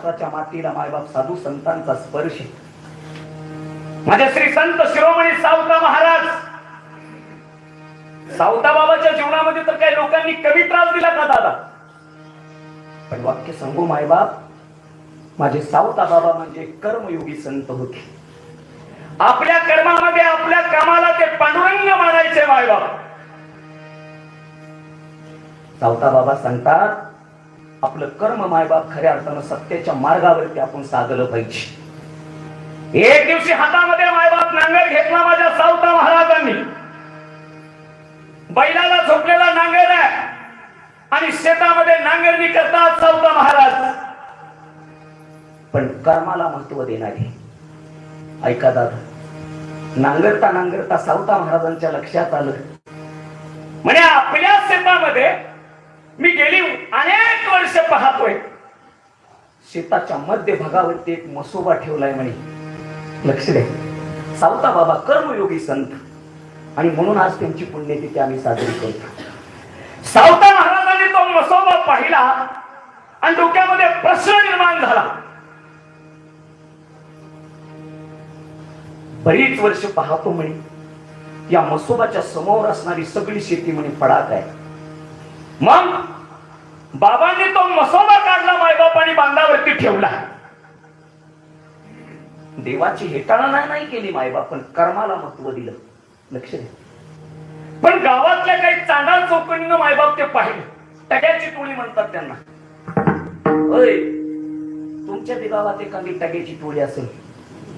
महाराष्ट्राच्या मातीला मायबाप साधू संतांचा स्पर्श आहे. माझे श्री संत शिरोमणी सावता महाराज सावता बाबाच्या जीवनामध्ये तर काही लोकांनी कमी त्रास दिला का दादा? पण वाक्य सांगू मायबाप माझे सावता बाबा म्हणजे कर्मयोगी संत होते. आपल्या कर्मामध्ये आपल्या कामाला ते पांडुरंग मानायचे मायबाप सावता बाबा सांगतात आपलं कर्म मायबाप खऱ्या अर्थानं सत्याच्या मार्गावरती आपण साधलं पाहिजे. एक दिवशी हातामध्ये मायबाप नांगर घेतला माझ्या सावता महाराजांनी. बैलाला झोपलेला नांगर आहे. आणि शेतामध्ये नांगरणी करतात सावता महाराज. पण कर्माला महत्त्व देणारे ऐका दादा नांगरता नांगरता सावता महाराजांच्या लक्षात आलं. म्हणे आपल्या शेतामध्ये मी गेली अनेक वर्ष पाहतोय. शेताच्या मध्य भागावरती एक मसोबा ठेवलाय म्हणे. लक्ष द्या सावता बाबा कर्मयोगी संत. आणि म्हणून आज त्यांची पुण्यतिथी आम्ही साजरी करतो. सावता महाराजांनी तो मसोबा पाहिला आणि डोक्यामध्ये प्रश्न निर्माण झाला. बरीच वर्ष पाहतो म्हणे. या मसोबाच्या समोर असणारी सगळी शेती म्हणे पडाक आहे. मग बाबांनी तो मसोदा काढला मायबाप आणि बांधावरती ठेवला. देवाची हेटाळा नाही केली मायबाप पण कर्माला महत्त्व दिलं. लक्ष द्या. पण गावातल्या काही चांडाळ चौकणीनं मायबाप ते पाहिले. टग्याची टोळी म्हणतात त्यांना. अय तुमच्या बी गावात एखादी टग्याची टोळी असेल.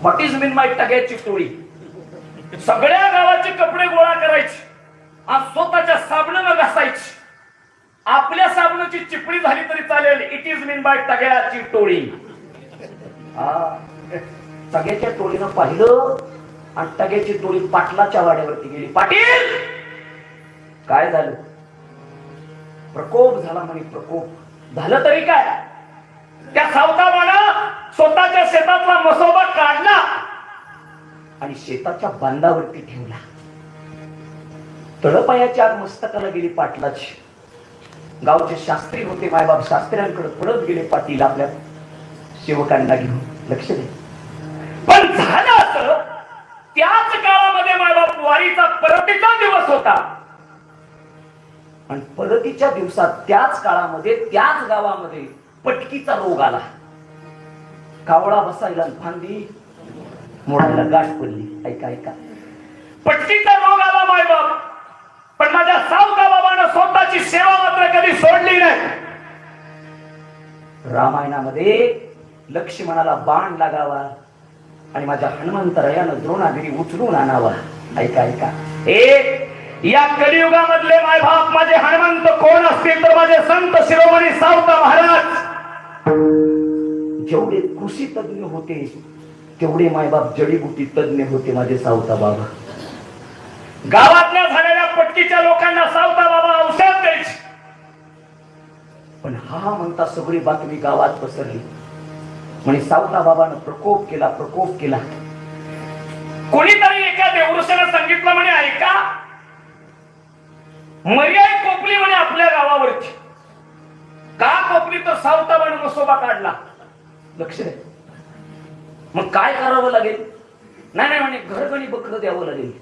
व्हॉट इज मीन माय टग्याची टोळी? सगळ्या गावाचे कपडे गोळा करायचे. आज स्वतःच्या साबणानं घासायची. आपल्या साबणाची चिपळी झाली तरी चालेल. इट इज मीन बाय तग्याची टोळी. हा. टोळीनं पाहिलं आणि तग्याची टोळी पाटलाच्या वाड्यावरती गेली. पाटील! काय झालं? प्रकोप झाला म्हणे प्रकोप. झालं तरी काय? त्या सावताबानं स्वतःच्या शेतातला मसोबा काढला आणि शेताच्या बांधावरती ठेवला. तळपायाच्या आत मस्तकाला गेली पाटलाची. गावचे शास्त्री होते मायबाप शास्त्र्यांकडे पळत गेले पाटील आपल्या सेवकांना घेऊन. लक्ष दे. पण झालं असं त्याच काळामध्ये मायबाप वारीचा परतीचा दिवस होता. आणि परतीच्या दिवसात त्याच काळामध्ये त्याच गावामध्ये पटकीचा रोग आला. कावळा बसायला फांदी मोडायला गाठ पडली. ऐका ऐका. पटकीचा रोग आला मायबाप पण माझ्या सावका बाबानं स्वतःची सेवा मात्र कधी सोडली नाही रामायणामध्ये लक्ष्मणाला बाण लागावा आणि माझ्या हनुमंतरायानं द्रोणागिरी उचलून आणावा. ऐका ऐका. ए या कलियुगामधले माय बाप माझे हनुमंत कोण असतील तर माझे संत शिरोमणी सावता महाराज. जेवढे कृषी तज्ञ होते तेवढे मायबाप जडीबुटी तज्ञ होते माझे सावता बाबा. गावातल्या झालेल्या पटकीच्या लोकांना सावता बाबा औषध पहा म्हणता सगळी बातमी गावात पसरली. म्हणे सावता बाबानं प्रकोप केला प्रकोप केला. कोणीतरी एका देवऋषानं सांगितलं म्हणे ऐका मर्याय कोपली म्हणे आपल्या गावावरची. का कोपली? तर सावताबानं मसोबा काढला. लक्ष द्या. मग काय करावं लागेल? नाही नाही म्हणे घरगणी बकर द्यावं लागेल.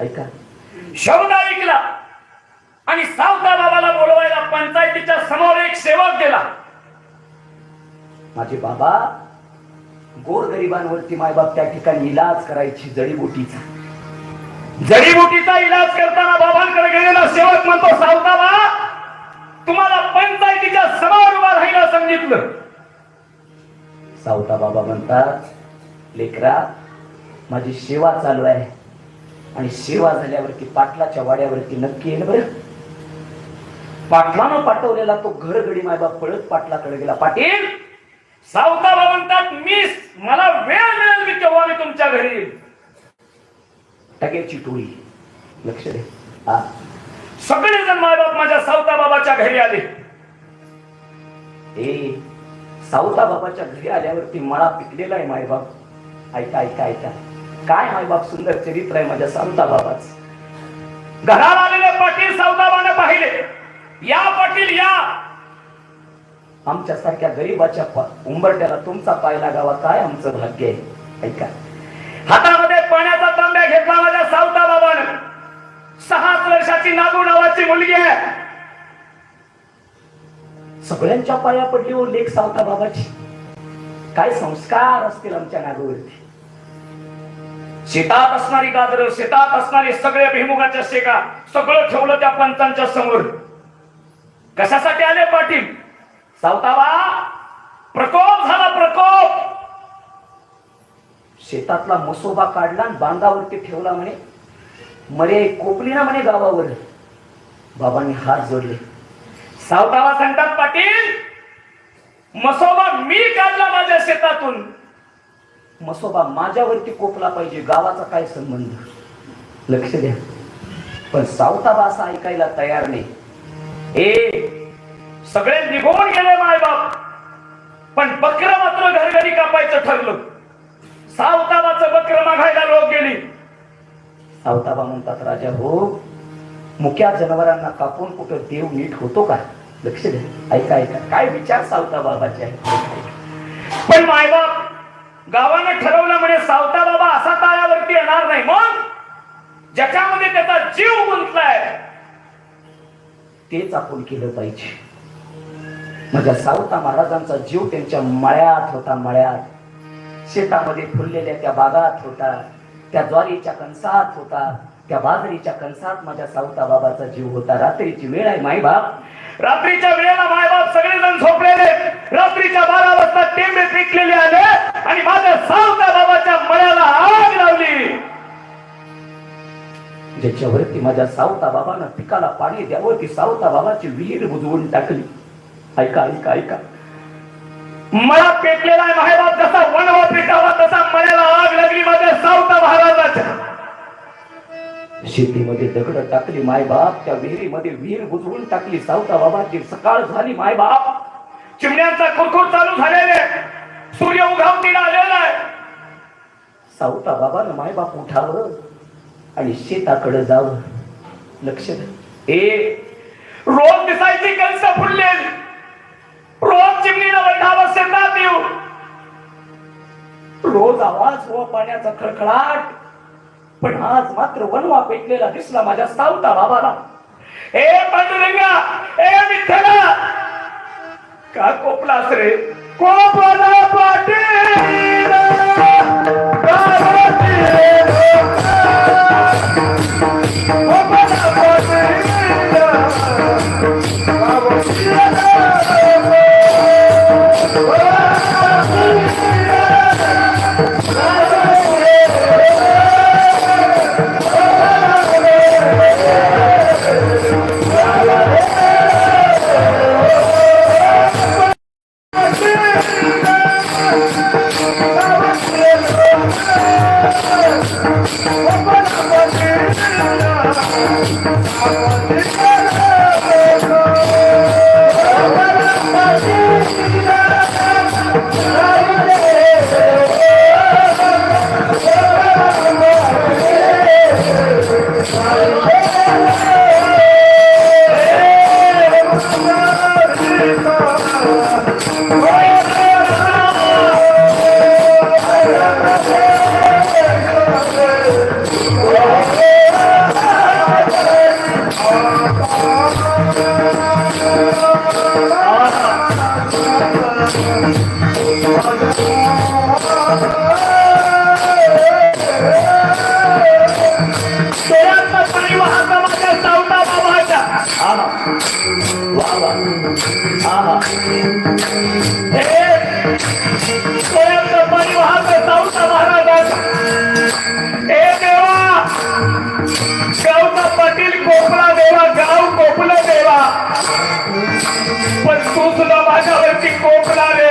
ऐका. शब्द ऐकला आणि सावता पंचायतीच्या समोर एक सेवक गेला. माझे बाबा गोरगरिबांवरती मायबाप त्या ठिकाणी इलाज करायची जडीबुटीचा. जडीबुटीचा इलाज करताना बाबांकडे गेलेला सेवक म्हणतो सावता बा तुम्हाला पंचायतीच्या समोर उभा राहायला सांगितलं. सावता बाबा म्हणतात लेकरा माझी सेवा चालू आहे आणि सेवा झाल्यावरती पाटलाच्या वाड्यावरती नक्की येईल बरं. पाटलानं पाठवलेला तो घर घडी मायबाप पळत पाटलाकडे गेला. पाटील सावता म्हणतात मी मला वेळ मिळेल मी तेव्हा मी तुमच्या घरी येईल टोळी. लक्ष दे. सगळेजण मायबाप माझ्या सावता बाबाच्या घरी आले. ए सावता बाबाच्या घरी आल्यावरती मळा पिकलेला आहे मायबाप. ऐका ऐका ऐका. काय मायबाप सुंदर चरित्र आहे माझ्या सावता बाबाच. घराला आलेले पाटील सावताबाने पाहिले. या पाटील या! आमच्यासारख्या गरीबाच्या उंबरट्याला तुमचा पाय लागावा काय आमचं भाग्य आहे? ऐका. हातामध्ये पाण्याचा तांब्या घेतला माझ्या सावता बाबानं. सहाच वर्षाची नागू नावाची मुलगी आहे. सगळ्यांच्या पाया पडली हो लेख सावता बाबाची. काय संस्कार असतील आमच्या नागूवरती? शेतात असणारी गाजर शेतात असणारे सगळे भिमुगाच्या शेका सगळं ठेवलं त्या पंचांच्या समोर. कशासाठी आले पाटील? सावताबा प्रकोप झाला प्रकोप. शेतातला मसोबा काढला आणि बांधावरती ठेवला म्हणे. मरे कोपली ना म्हणे गावावर. बाबांनी हात जोडले. सावताबा सांगतात पाटील मसोबा मी काढला माझ्या शेतातून. मसोबा माझ्यावरती कोपला पाहिजे गावाचा काय संबंध? लक्ष द्या. पण सावताबा असा ऐकायला तयार नाही. हे सगळे निघून गेले मायबाप. पण बकर मात्र घरघरी कापायचं ठरलं. सावताबाचं बकर मागायला लोक गेली. सावताबा म्हणतात राजा हो मुक्या जनावरांना कापून कुठं देव नीट होतो का? लक्ष द्या ऐका ऐका. काय विचार सावता बाबाचे आहेत? पण मायबाप गावानं ठरवलं म्हणजे सावता बाबा असा ताळ्यावरती येणार नाही. मग ज्याच्यामध्ये त्याचा जीव गुंतलाय तेच आपण केलं पाहिजे. माझ्या सावता महाराजांचा जीव त्यांच्या मळ्यात होता मळ्यात. शेतामध्ये फुललेल्या त्या बागात होता त्या ज्वारीच्या कणसात होता त्या बाजरीच्या कणसात माझ्या सावता बाबाचा जीव होता. रात्रीची वेळ आहे मायबाप. रात्रीच्या वेळेला मायबाप सगळेजण झोपलेले. रात्रीच्या बारा वाजता टेंबे पिकलेले आले आणि माझ्या सावता बाबाच्या मळ्याला आग लावली. ज्याच्यावरती माझ्या सावता बाबानं पिकाला पाणी द्यावं ती सावता बाबाची विहीर बुजवून टाकली. ऐका ऐका ऐका. मळा पेटलेला आहे माहेबाप जसा वणवा पेटावा तसा मळ्याला आग लागली माझ्या सावता महाराजाच्या. शेतीमध्ये दगड टाकली मायबाप त्या विहिरीमध्ये विहीर बुजवून टाकली सावता बाबाची. सकाळ झाली मायबाप. चिमण्यांचा खुरखुर चालू झालेले सूर्य उघावतीला आलेला आहे. सावता बाबानं मायबाप उठावं. आणि शेताकडे जावं. लक्ष द्या. ए रोज दिसायची कंस फुललेली. रोज चिमणीला वैधावं शेतात येऊ रोज आवाज व पाण्याचा खळखळाट पण आज मात्र वनवा पेटलेला दिसला माझ्या सावता बाबाला. ए पांडुरंगा ए विठ्ठला. का कोपलास रे? कोपला पाटील. Thank you. डोळ्यातनं पाणी वाहतं सावता हे देवा गावचा पाटील कोपला देवा गाव कोपलं देवा. पण तू सुद्धा माझ्यावरती कोपला रे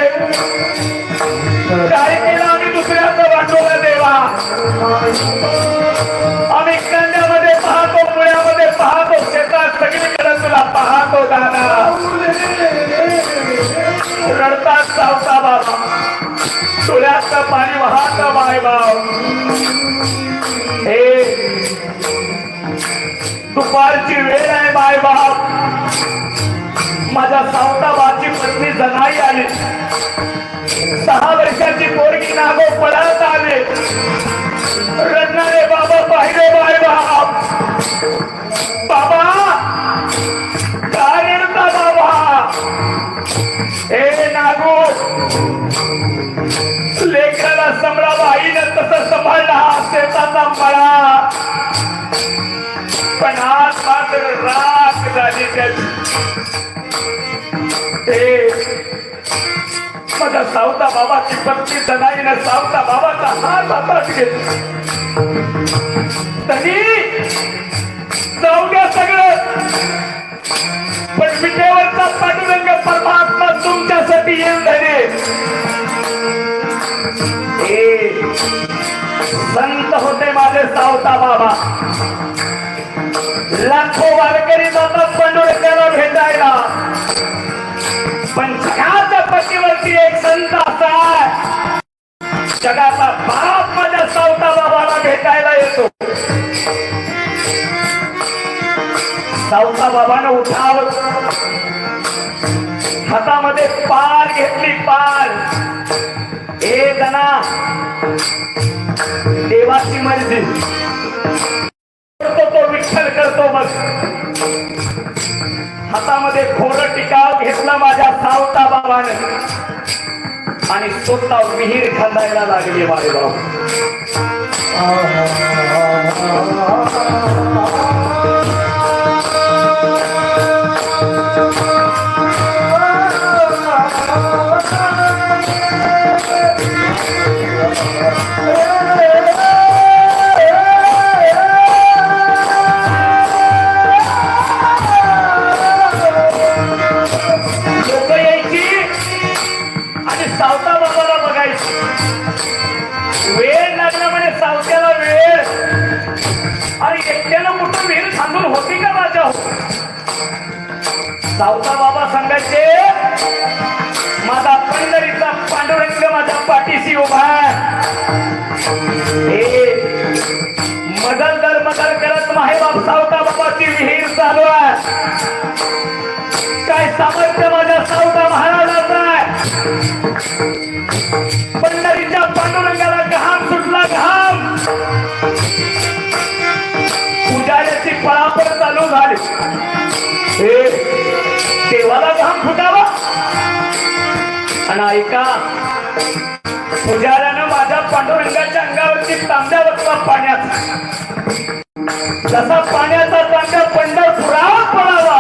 काय केलं आम्ही दुसऱ्याचं वाटवलं देवा. आम्ही कन्यामध्ये पाहतो पुण्यामध्ये पाहतो शेतात सगळीकडे तुला पाहतो दादा. रडतात सावता बाबा. डोळ्याचं पाणी वाहत माय बाव. हे. दुपारची वेळ आहे माय बाप माझ्या सावताबाची पत्नी जनाई आली. सहा वर्षाची पोरगी नागो पळत आले. रडणारे बाबा पाहिले बाय बाप बाबा काय रडता बाबा? हे नागो लेखाला संभळावा आईनं तसं सांभाळला शेताचा मळा पण आज मात्र राख झाली त्याची ए, माझा सावता बाबाची पत्नी जनाईनं सावता बाबाचा हात हातात घेतला. तरी जाऊ द्या सगळं. पण विटेवरचा पांडुरंग संत होते माझे सावता बाबा. लाखो वारकरी जातात पांडुरंगाला भेटायला. पण जगाच्या पट्टीवरती एक संत असा जगाचा बाप माझ्या सावता बाबाला भेटायला येतो. सावता बाबानं उठाव. हातामध्ये पार घेतली पार. ए जना देवाची मर्जी. करतो तो विठ्ठल करतो मग. हातामध्ये खोर टिकाव घेतला माझ्या सावता बाबाने. आणि स्वतः विहीर खंदायला लागली माझे बाबा सावता माझा पंढरीचा पांडुरंग माझ्या पाठीशी उभा हे मदल दर मदल करत माहेबाप सावता बाबाची विहीर चालू आहे. काय सामर्थ्य माझ्या सावता महाराजाचा आहे? पंढरीच्या पांडुरंगाला घाम सुटला घाम. पुजाऱ्याची पळापळ चालू झाली. हे ऐका पुजाऱ्यानं माझ्या पांडुरंगाच्या अंगावरती तांब्या बसला पाण्याचा. जसा पाण्याचा तांब्या पंढरपुरात पडावा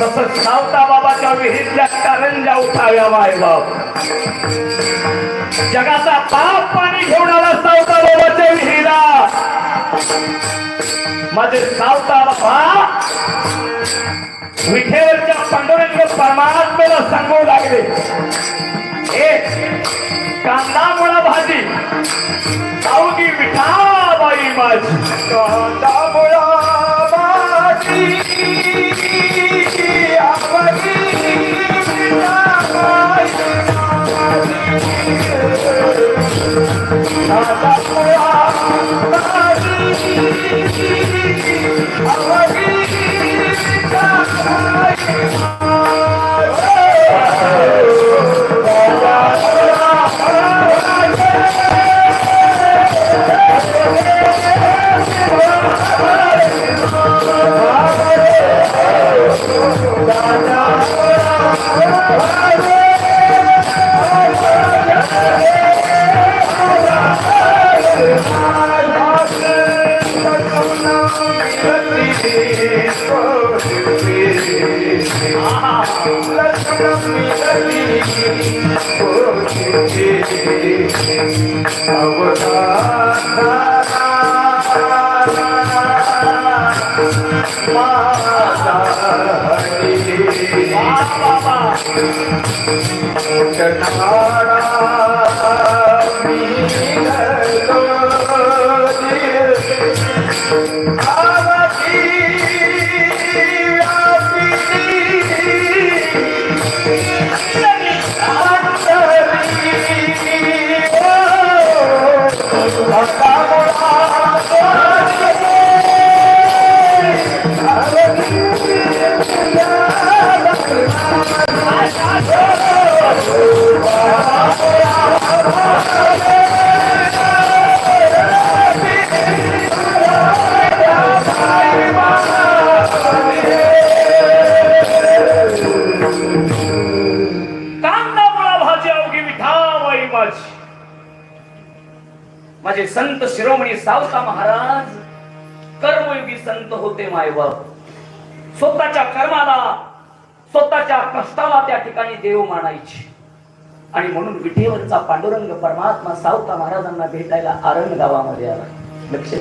तसं सावता बाबाच्या विहिरीतल्या कारंजा उठाव्या बाब जगाचा पाप पाणी घेऊन आला सावता बाबाच्या विहिरीला. माझे सावता बाबा विठेवरच्या पांडुरंग परमात्मेला सांगू लागले. एक कांदा मुळा भाजी. सावगी विठाबाई माझी. कांदा मुळा भाजी Yeah. विठाबाई संत शिरोमणी सावता महाराज कर्मयोगी संत होते मायबाप स्वतःच्या कर्माला स्वतःच्या कष्टाला त्या ठिकाणी देव मानायची. आणि म्हणून विठेवरचा पांडुरंग परमात्मा सावता महाराजांना भेटायला आरण गावामध्ये आला. लक्ष